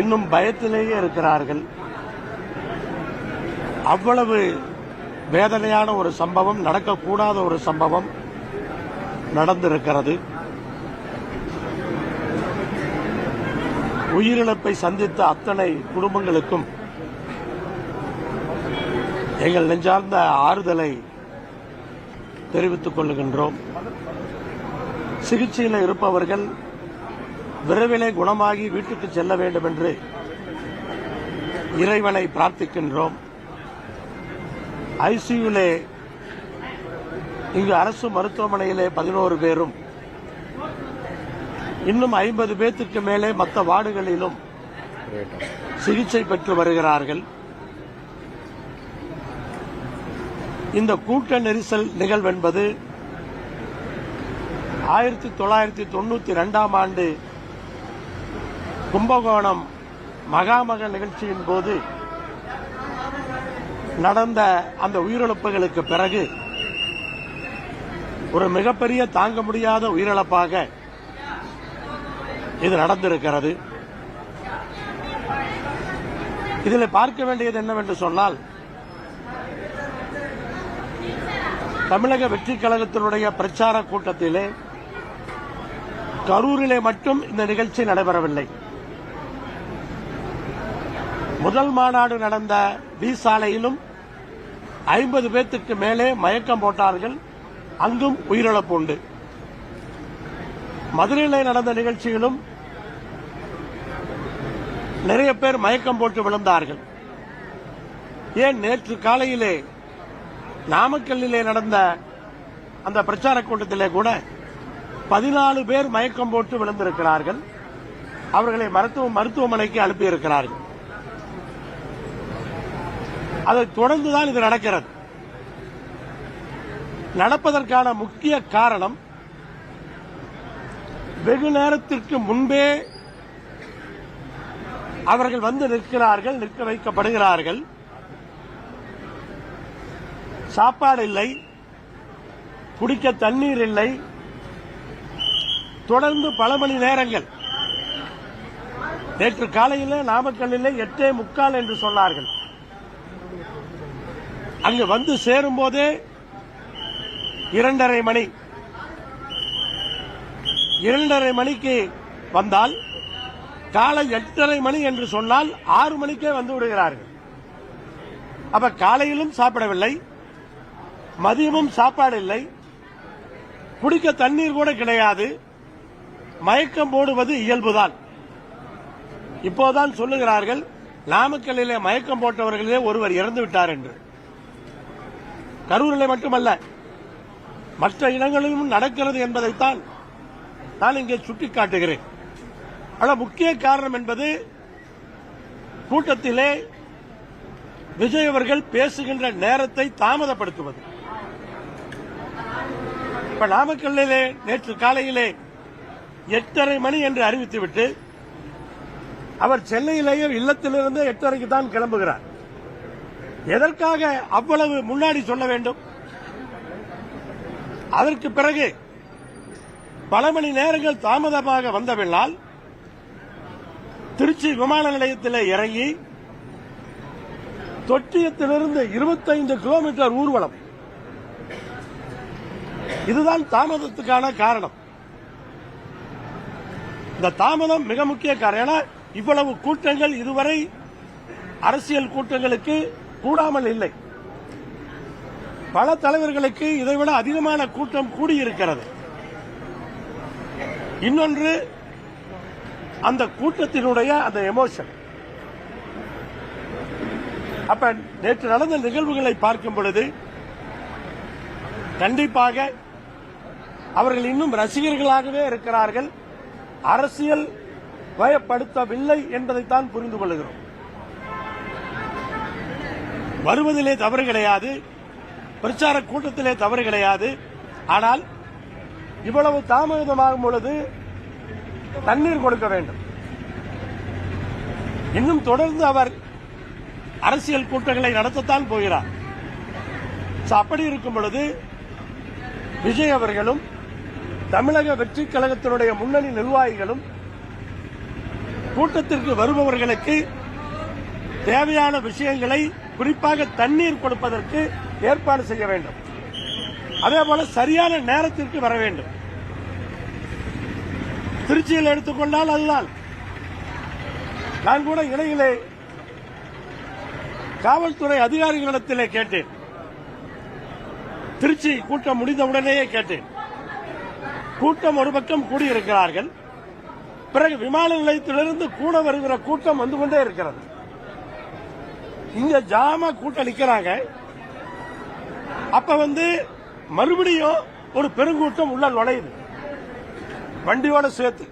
இன்னும் பயத்திலேயே இருக்கிறார்கள். அவ்வளவு வேதனையான ஒரு சம்பவம் நடக்கக்கூடாத ஒரு சம்பவம் நடந்திருக்கிறது. உயிரிழப்பை சந்தித்த அத்தனை குடும்பங்களுக்கும் எங்கள் நெஞ்சார்ந்த ஆறுதலை தெரிவித்துக் கொள்கின்றோம். சிகிச்சையில் இருப்பவர்கள் விரைவிலே குணமாகி வீட்டுக்கு செல்ல வேண்டும் என்று இறைவனை பிரார்த்திக்கின்றோம். ஐசியூலே இங்கு அரசு மருத்துவமனையிலே பதினோரு பேரும். இன்னும் ஐம்பது பேத்திற்கு மேலே மற்ற வார்டுகளிலும் சிகிச்சை பெற்று வருகிறார்கள். இந்த கூட்ட நெரிசல் நிகழ்வென்பது ஆயிரத்தி தொள்ளாயிரத்தி தொண்ணூத்தி ரெண்டாம் ஆண்டு கும்பகோணம் மகாமக நிகழ்ச்சியின் போது நடந்த அந்த உயிரிழப்புகளுக்கு பிறகு ஒரு மிகப்பெரிய தாங்க முடியாத உயிரிழப்பாக இது நடந்திருக்கிறது. இதில் பார்க்க வேண்டியது என்னவென்று சொன்னால் தமிழக வெற்றி கழகத்தினுடைய பிரச்சார கூட்டத்திலே கரூரிலே மட்டும் இந்த நிகழ்ச்சி நடைபெறவில்லை. முதல் மாநாடு நடந்த வி சாலையிலும் ஐம்பது பேர்த்துக்கு மேலே மயக்கம் போட்டார்கள். அங்கும் உயிரிழப்பு உண்டு. மதுரையில் நடந்த நிகழ்ச்சியிலும் நிறைய பேர் மயக்கம் போட்டு விழுந்தார்கள். ஏன் நேற்று காலையிலே நாமக்கல்லிலே நடந்த அந்த பிரச்சார கூட்டத்திலே கூட பதினாலு பேர் மயக்கம் போட்டு விழுந்திருக்கிறார்கள். அவர்களை மருத்துவ மருத்துவமனைக்கு அனுப்பியிருக்கிறார்கள். அதை தொடர்ந்துதான் இது நடக்கிறது. நடப்பதற்கான முக்கிய காரணம் வெகு நேரத்திற்கு முன்பே அவர்கள் வந்து நிற்கிறார்கள் நிற்க வைக்கப்படுகிறார்கள். சாப்பாடு இல்லை குடிக்க தண்ணீர் இல்லை. தொடர்ந்து பல மணி நேரங்கள் நேற்று காலையில் நாமக்கல்லில் எட்டே முக்கால் என்று சொன்னார்கள். அங்கு வந்து சேரும் போதே இரண்டரை மணி. இரண்டரை மணிக்கு வந்தால் காலை எட்டரை மணி என்று சொன்னால் ஆறு மணிக்கே வந்து விடுகிறார்கள். அப்ப காலையிலும் சாப்பிடவில்லை மதியமும் சாப்பாடு இல்லை குடிக்க தண்ணீர் கூட கிடையாது மயக்கம் போடுவது இயல்புதான். இப்போதான் சொல்லுகிறார்கள் நாமக்கல்லிலே மயக்கம் போட்டவர்களே ஒருவர் இறந்து விட்டார் என்று. கரூரில் மட்டுமல்ல மற்ற இடங்களிலும் நடக்கிறது என்பதைத்தான் நான் இங்கே சுட்டிக்காட்டுகிறேன். ஆனால் முக்கிய காரணம் என்பது கூட்டத்திலே விஜய் அவர்கள் பேசுகின்ற நேரத்தை தாமதப்படுத்துவது. இப்ப நாமக்கல்லிலே நேற்று காலையிலே எட்டரை மணி என்று அறிவித்துவிட்டு அவர் சென்னையிலேயே இல்லத்திலிருந்து எட்டரைக்கு தான் கிளம்புகிறார். எதற்காக அவ்வளவு முன்னாடி சொல்ல வேண்டும்? அதற்கு பிறகு பல மணி நேரங்கள் தாமதமாக வந்தபின்னால் திருச்சி விமான நிலையத்தில் இறங்கி தொட்டியத்திலிருந்து இருபத்தைந்து கிலோமீட்டர் ஊர்வலம். இதுதான் தாமதத்துக்கான காரணம். இந்த தாமதம் மிக முக்கிய காரணம். ஏன்னா இவ்வளவு கூட்டங்கள் இதுவரை அரசியல் கூட்டங்களுக்கு கூடாமல் இல்லை. பல தலைவர்களுக்கு இதைவிட அதிகமான கூட்டம் கூடியிருக்கிறது. இன்னொன்று அந்த கூட்டத்தினுடைய அந்த எமோஷன் அப்ப நேற்று நடந்த நிகழ்வுகளை பார்க்கும் பொழுது கண்டிப்பாக அவர்கள் இன்னும் ரசிகர்களாகவே இருக்கிறார்கள். அரசியல் வயப்படுத்தவில்லை என்பதைத்தான் புரிந்து கொள்கிறோம். வருவதிலே தவறு கிடையாது பிரச்சார கூட்டத்திலே தவறு கிடையாது. ஆனால் இவ்வளவு தாமதமாகும் பொழுது தண்ணீர் கொடுக்க வேண்டும். இன்னும் தொடர்ந்து அவர் அரசியல் கூட்டங்களை நடத்தத்தான் போகிறார். அப்படி இருக்கும் பொழுது விஜய் அவர்களும் தமிழக வெற்றி கழகத்தினுடைய முன்னணி நிர்வாகிகளும் கூட்டத்திற்கு வருபவர்களுக்கு தேவையான விஷயங்களை குறிப்பாக தண்ணீர் கொடுப்பதற்கு ஏற்பாடு செய்ய வேண்டும். அதே போல சரியான நேரத்திற்கு வர வேண்டும். திருச்சியில் எடுத்துக்கொண்டால் அதுதான். நான் கூட இடையிலே காவல்துறை அதிகாரிகளிடத்திலே கேட்டேன். திருச்சி கூட்டம் முடிந்தவுடனேயே கேட்டேன். கூட்டம் ஒரு பக்கம் கூடியிருக்கிறார்கள். பிறகு விமான நிலையத்திலிருந்து கூட வருகிற கூட்டம் வந்து கொண்டே இருக்கிறது. இங்க ஜாம கூட்டம் நிக்கிறாங்க. அப்ப வந்து மறுபடியும் ஒரு பெருங்கூட்டம் உள்ள நுழையுது. வண்டியோட சேர்த்து.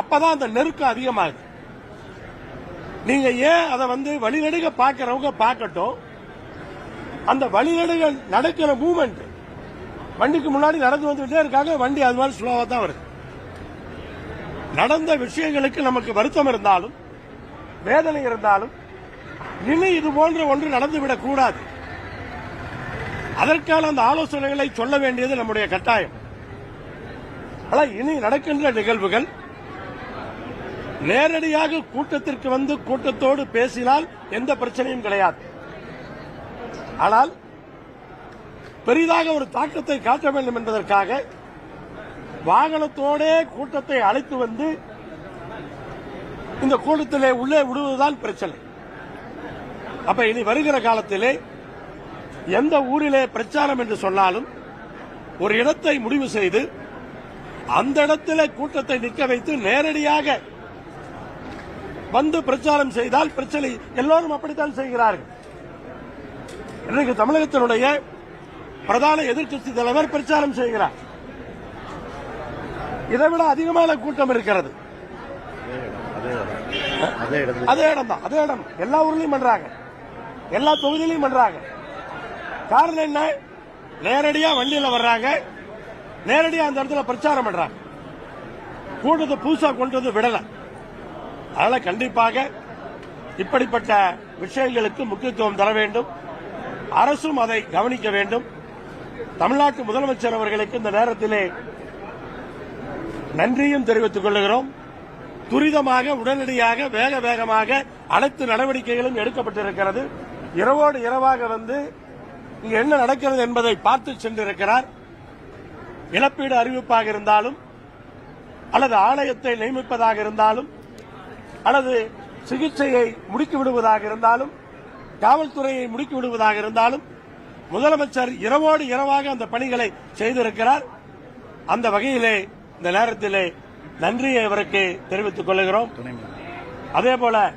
அப்பதான் அந்த நெருக்கம் அதிகமாகுது. நீங்க ஏன் அதை வந்து வழிநடுக பாக்குறவங்க பார்க்கட்டும். அந்த வழிநடுக நடக்கிற மூமெண்ட் வண்டிக்கு முன்னாடி நடந்து வந்துட்டே இருக்காங்க. வண்டி அது மாதிரி ஸ்லோவா தான் வருது. நடந்த விஷயங்களுக்கு நமக்கு வருத்தம் இருந்தாலும் வேதனை இருந்தாலும் இனி இது போன்ற ஒன்று நடந்துவிடக் கூடாது. அதற்கான அந்த ஆலோசனைகளை சொல்ல வேண்டியது நம்முடைய கட்டாயம். ஆனால் இனி நடக்கின்ற நிகழ்வுகள் நேரடியாக கூட்டத்திற்கு வந்து கூட்டத்தோடு பேசினால் எந்த பிரச்சனையும் கிடையாது. ஆனால் பெரிதாக ஒரு தாக்கத்தை காட்ட வேண்டும் என்பதற்காக வாகனத்தோடே கூட்டத்தை அழைத்து வந்து இந்த கூட்டத்திலே உள்ளே விடுவதுதான் பிரச்சனை. அப்ப இனி வருகிற காலத்திலே எந்த ஊரிலே பிரச்சாரம் என்று சொன்னாலும் ஒரு இடத்தை முடிவு செய்து அந்த இடத்திலே கூட்டத்தை நிற்க வைத்து நேரடியாக வந்து பிரச்சாரம் செய்தால் பிரச்சனை எல்லோரும் அப்படித்தான் செய்கிறார்கள். இன்றைக்கு தமிழகத்தினுடைய பிரதான எதிர்க்கட்சி தலைவர் பிரச்சாரம் செய்கிறார். இதைவிட அதிகமான கூட்டம் இருக்கிறது. அதே இடம் தான் அதே இடம். எல்லா ஊர்லயும் பண்றாங்க. எல்லா தொகுதியிலையும் பண்றாங்க. காரணம் என்ன? நேரடியா வண்டியில வர்றாங்க. நேரடியா அந்த இடத்துல பிரச்சாரம் பண்றாங்க. கூட்டத்தை புதுசா கொண்டு வந்து விடல. அதனால கண்டிப்பாக இப்படிப்பட்ட விஷயங்களுக்கு முக்கியத்துவம் தர வேண்டும். அரசும் அதை கவனிக்க வேண்டும். தமிழ்நாட்டு முதலமைச்சர் அவர்களுக்கு இந்த நேரத்திலே நன்றியும் தெரிவித்துக் கொள்கிறோம். துரிதமாக உடனடியாக வேக வேகமாக அனைத்து நடவடிக்கைகளும் எடுக்கப்பட்டிருக்கிறது. இரவோடு இரவாக வந்து இங்கு என்ன நடக்கிறது என்பதை பார்த்து சென்றிருக்கிறார். இழப்பீடு அறிவிப்பாக இருந்தாலும் அல்லது ஆணையத்தை நியமிப்பதாக இருந்தாலும் அல்லது சிகிச்சையை முடுக்கி விடுவதாக இருந்தாலும் காவல்துறையை முடுக்கி விடுவதாக இருந்தாலும் முதலமைச்சர் இரவோடு இரவாக அந்த பணிகளை செய்திருக்கிறார். அந்த வகையிலே இந்த நேரத்திலே நன்றியை அவருக்கு தெரிவித்துக் கொள்கிறோம். அதே போல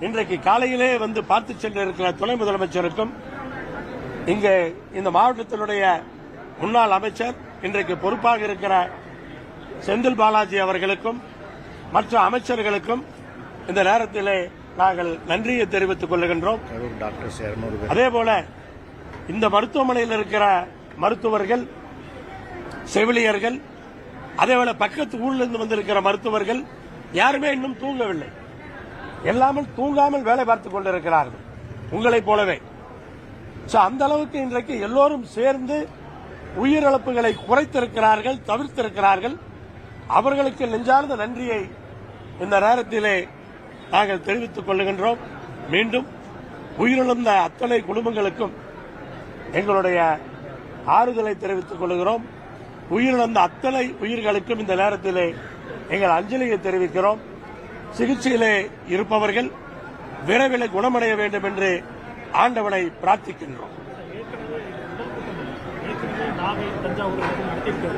இன்றைக்கு காலையிலே வந்து பார்த்து சென்றிருக்கிற துணை முதலமைச்சருக்கும் இங்கே இந்த மாவட்டத்தினுடைய முன்னாள் அமைச்சர் இன்றைக்கு பொறுப்பாக இருக்கிற செந்தில் பாலாஜி அவர்களுக்கும் மற்ற அமைச்சர்களுக்கும் இந்த நேரத்திலே நாங்கள் நன்றியை தெரிவித்துக் கொள்கின்றோம். அதே போல இந்த மருத்துவமனையில் இருக்கிற மருத்துவர்கள் செவிலியர்கள் அதே போல பக்கத்து ஊர்ல இருந்து வந்திருக்கிற மருத்துவர்கள் யாருமே இன்னும் தூங்கவில்லை. எல்லாமல் தூங்காமல் வேலை பார்த்துக் கொண்டிருக்கிறார்கள். உங்களைப் போலவே. அந்த அளவுக்கு இன்றைக்கு எல்லோரும் சேர்ந்து உயிரிழப்புகளை குறைத்திருக்கிறார்கள் தவிர்த்திருக்கிறார்கள். அவர்களுக்கு நெஞ்சார்ந்த நன்றியை இந்த நேரத்திலே நாங்கள் தெரிவித்துக் கொள்ளுகின்றோம் மீண்டும் உயிரிழந்த அத்தனை குடும்பங்களுக்கும் எங்களுடைய ஆறுதலை தெரிவித்துக் கொள்கிறோம். உயிரிழந்த அத்தனை உயிர்களுக்கும் இந்த நேரத்திலே எங்கள் அஞ்சலியை தெரிவிக்கிறோம். சிகிச்சையிலே இருப்பவர்கள் விரைவில் குணமடைய வேண்டும் என்று ஆண்டவனை பிரார்த்திக்கின்றோம். இந்த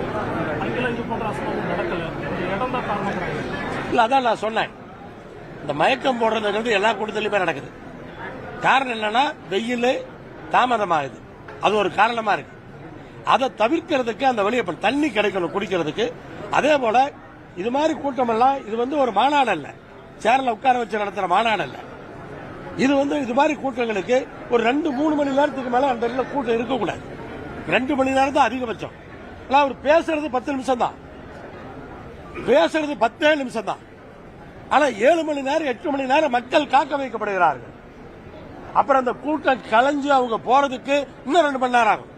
இல்ல அதான் நான் சொன்னேன். இந்த மயக்கம் போடுறதுங்கிறது எல்லா கூட்டத்திலுமே நடக்குது. காரணம் என்னன்னா வெயில் தாமதமாகுது. அது ஒரு காரணமா இருக்கு. அதை தவிர்க்கிறதுக்கு அந்த வழியை தண்ணி கிடைக்கணும் குடிக்கிறதுக்கு. அதே போல இது மாதிரி கூட்டம் எல்லாம் இது வந்து ஒரு மாநாடு அல்ல. சேர்ல உட்கார வச்சு நடத்துற மாநாடு அல்ல. இது வந்து இது மாதிரி கூட்டங்களுக்கு ஒரு ரெண்டு மூணு மணி நேரத்துக்கு மேல அந்த இடத்துல கூட்டம் இருக்கக்கூடாது. ரெண்டு மணி நேரம் தான் அதிகபட்சம். ஆனால் அவர் பேசுறது பத்து நிமிஷம் தான். பேசுறது பத்தே நிமிஷம் தான். ஆனா ஏழு மணி நேரம் எட்டு மணி நேரம் மக்கள் காக்க வைக்கப்படுகிறார்கள். அப்புறம் அந்த கூட்டம் கலைஞ்சு அவங்க போறதுக்கு இன்னும் ரெண்டு மணி நேரம் ஆகும்.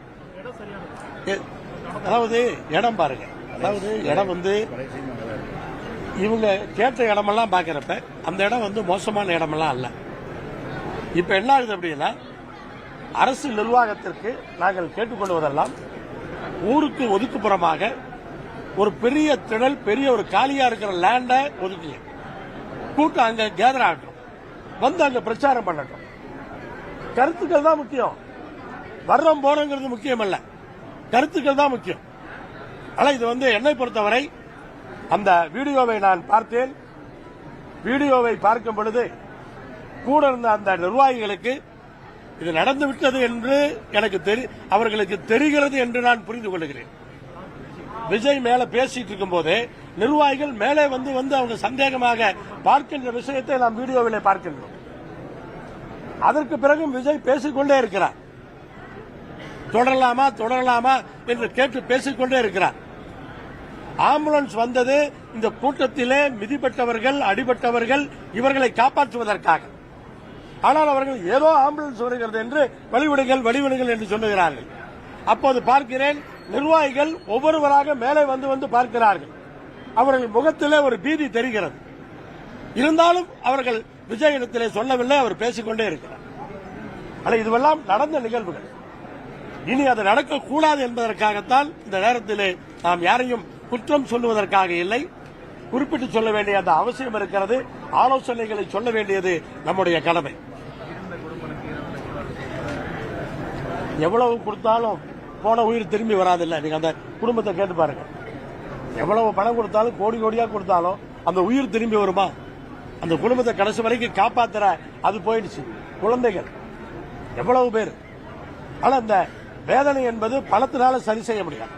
அதாவது இடம் பாருங்க. அதாவது இடம் வந்து இவங்க கேட்ட இடமெல்லாம் பார்க்குறப்ப அந்த இடம் வந்து மோசமான இடமெல்லாம் அல்ல. இப்போ என்ன ஆகுது அப்படின்னா அரசு நிர்வாகத்திற்கு நாங்கள் கேட்டுக்கொள்வதெல்லாம் ஊருக்கு ஒதுக்குப்புறமாக ஒரு பெரிய திடல் பெரிய ஒரு காலியாக இருக்கிற லேண்டை ஒதுக்குங்க கூட்டம் அங்கே கேதர் ஆகட்டும். வந்து அங்கே பிரச்சாரம் பண்ணட்டும். கருத்துக்கள் தான் முக்கியம். வர்றோம் போறோங்கிறது முக்கியம் அல்ல கருத்துக்கள் தான் முக்கியம். ஆனால் இது வந்து என்னை பொறுத்தவரை அந்த வீடியோவை நான் பார்த்தேன். வீடியோவை பார்க்கும் பொழுது கூட இருந்த அந்த நிர்வாகிகளுக்கு இது நடந்து விட்டது என்று எனக்கு தெரி அவர்களுக்கு தெரிகிறது என்று நான் புரிந்து கொள்கிறேன். விஜய் மேல பேசிட்டு இருக்கும் போது நிர்வாகிகள் மேலே வந்து வந்து அவங்க சந்தேகமாக பார்க்கின்ற விஷயத்தை நாம் வீடியோவில் பார்க்கின்றோம். அதற்கு பிறகும் விஜய் பேசிக்கொண்டே இருக்கிறார். தொடரலாமா தொடரலாமா என்று கேட்டு பேசிக்கொண்டே இருக்கிறார். ஆம்புலன்ஸ் வந்தது இந்த கூட்டத்திலே மிதிப்பட்டவர்கள் அடிபட்டவர்கள் இவர்களை காப்பாற்றுவதற்காக. ஆனால் அவர்கள் ஏதோ ஆம்புலன்ஸ் வருகிறது என்று வழிவிடுங்கள் வழிவிடுங்கள் என்று சொல்லுகிறார்கள். அப்போது பார்க்கிறேன் நிர்வாகிகள் ஒவ்வொருவராக மேலே வந்து வந்து பார்க்கிறார்கள். அவர்கள் முகத்திலே ஒரு பீதி தெரிகிறது. இருந்தாலும் அவர்கள் விஜய் இடத்திலே சொல்லவில்லை அவர் பேசிக்கொண்டே இருக்கிறார். ஆனால் இதுவெல்லாம் நடந்த நிகழ்வுகள். இனி அது நடக்கக்கூடாது என்பதற்காகத்தான் இந்த நேரத்திலே நாம் யாரையும் குற்றம் சொல்லுவதற்காக இல்லை. குறிப்பிட்டு சொல்ல வேண்டிய அந்த அவசியம் இருக்கிறது. ஆலோசனைகளை சொல்ல வேண்டியது நம்முடைய கடமை. எவ்வளவு கொடுத்தாலும் போன உயிர் திரும்பி வராதில்ல. நீங்க அந்த குடும்பத்தை கேட்டு பாருங்க. எவ்வளவு பணம் கொடுத்தாலும் கோடி கோடியா கொடுத்தாலும் அந்த உயிர் திரும்பி வருமா? அந்த குடும்பத்தை கடைசி வரைக்கும் காப்பாத்துற அது போயிடுச்சு. குழந்தைகள் எவ்வளவு பேர். ஆனா இந்த வேதனை என்பது பணத்தினால சரி செய்ய முடியாது.